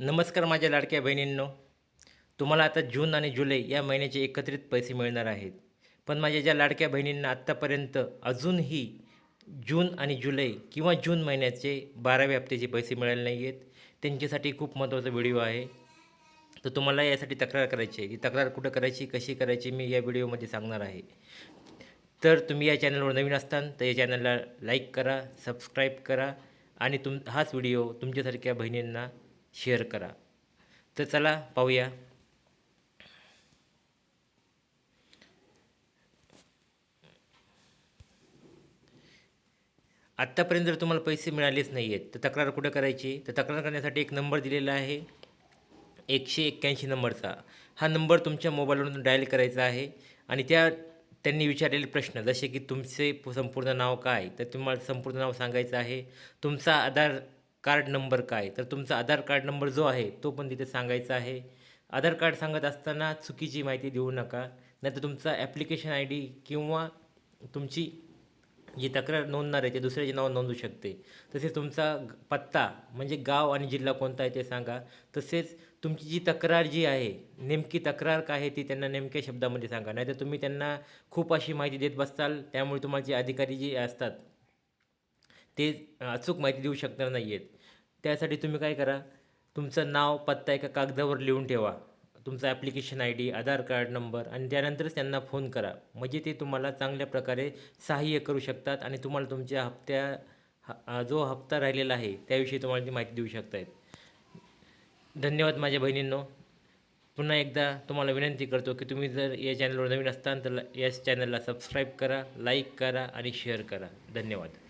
नमस्कार माझ्या लाडक्या बहिणींनो. तुम्हाला आता जून आणि जुलै या महिन्याचे एकत्रित पैसे मिळणार आहेत. पण माझ्या ज्या लाडक्या बहिणींना आत्तापर्यंत अजूनही जून आणि जुलै किंवा जून महिन्याचे बाराव्या हप्त्याचे पैसे मिळाले नाही आहेत. त्यांच्यासाठी खूप महत्त्वाचा व्हिडिओ आहे. तर तुम्हाला यासाठी तक्रार करायची आहे. ती तक्रार कुठं करायची कशी करायची मी या व्हिडिओमध्ये सांगणार आहे. तर तुम्ही या चॅनलवर नवीन असताल तर या चॅनलला लाईक करा सबस्क्राईब करा आणि तुम हाच व्हिडिओ तुमच्यासारख्या बहिणींना शेअर करा. तर चला पाहूया. आत्तापर्यंत जर तुम्हाला पैसे मिळालेच नाही आहेत तर तक्रार कुठं करायची? तर तक्रार करण्यासाठी एक नंबर दिलेला आहे. एकशे एक्क्याऐंशी नंबरचा. हा नंबर तुमच्या मोबाईलवरून डायल करायचा आहे आणि त्या त्यांनी विचारलेले प्रश्न जसे की तुमचे संपूर्ण नाव काय? तर तुम्हाला संपूर्ण नाव सांगायचं आहे. तुमचा आधार कार्ड नंबर काय? तर तुमचा आधार कार्ड नंबर जो आहे तो पण तिथे सांगायचा आहे. आधार कार्ड सांगत असताना चुकीची माहिती देऊ नका. नाहीतर तुमचा ॲप्लिकेशन आय डी किंवा तुमची जी तक्रार नोंदणार आहे ते दुसऱ्याचे नाव नोंदू शकते. तसेच तुमचा पत्ता म्हणजे गाव आणि जिल्हा कोणता आहे ते सांगा. तसेच तुमची जी तक्रार जी आहे नेमकी तक्रार काय आहे ती त्यांना नेमक्या शब्दामध्ये सांगा. नाहीतर तुम्ही त्यांना खूप अशी माहिती देत बसताल त्यामुळे तुम्हाला जे अधिकारी जे असतात ते अचूक माहिती देऊ शकणार नाही आहेत त्यासाठी तुम्ही काय करा तुमचं नाव पत्ता एका कागदावर लिहून ठेवा. तुमचा application I D Aadhaar card number आणि त्यानंतरच त्यांना फोन करा. म्हणजे ते तुम्हाला चांगल्या प्रकारे सहाय्य करू शकतात आणि तुम्हाला तुमच्या हप्त्या जो हप्ता राहिलेला आहे त्याविषयी तुम्हाला ती माहिती देऊ शकतात धन्यवाद माझ्या बहिणींनो. पुन्हा एकदा तुम्हाला विनंती करतो की तुम्ही जर या चॅनलवर नवीन असताल तर या चॅनलला सबस्क्राईब करा लाईक करा आणि शेअर करा. धन्यवाद.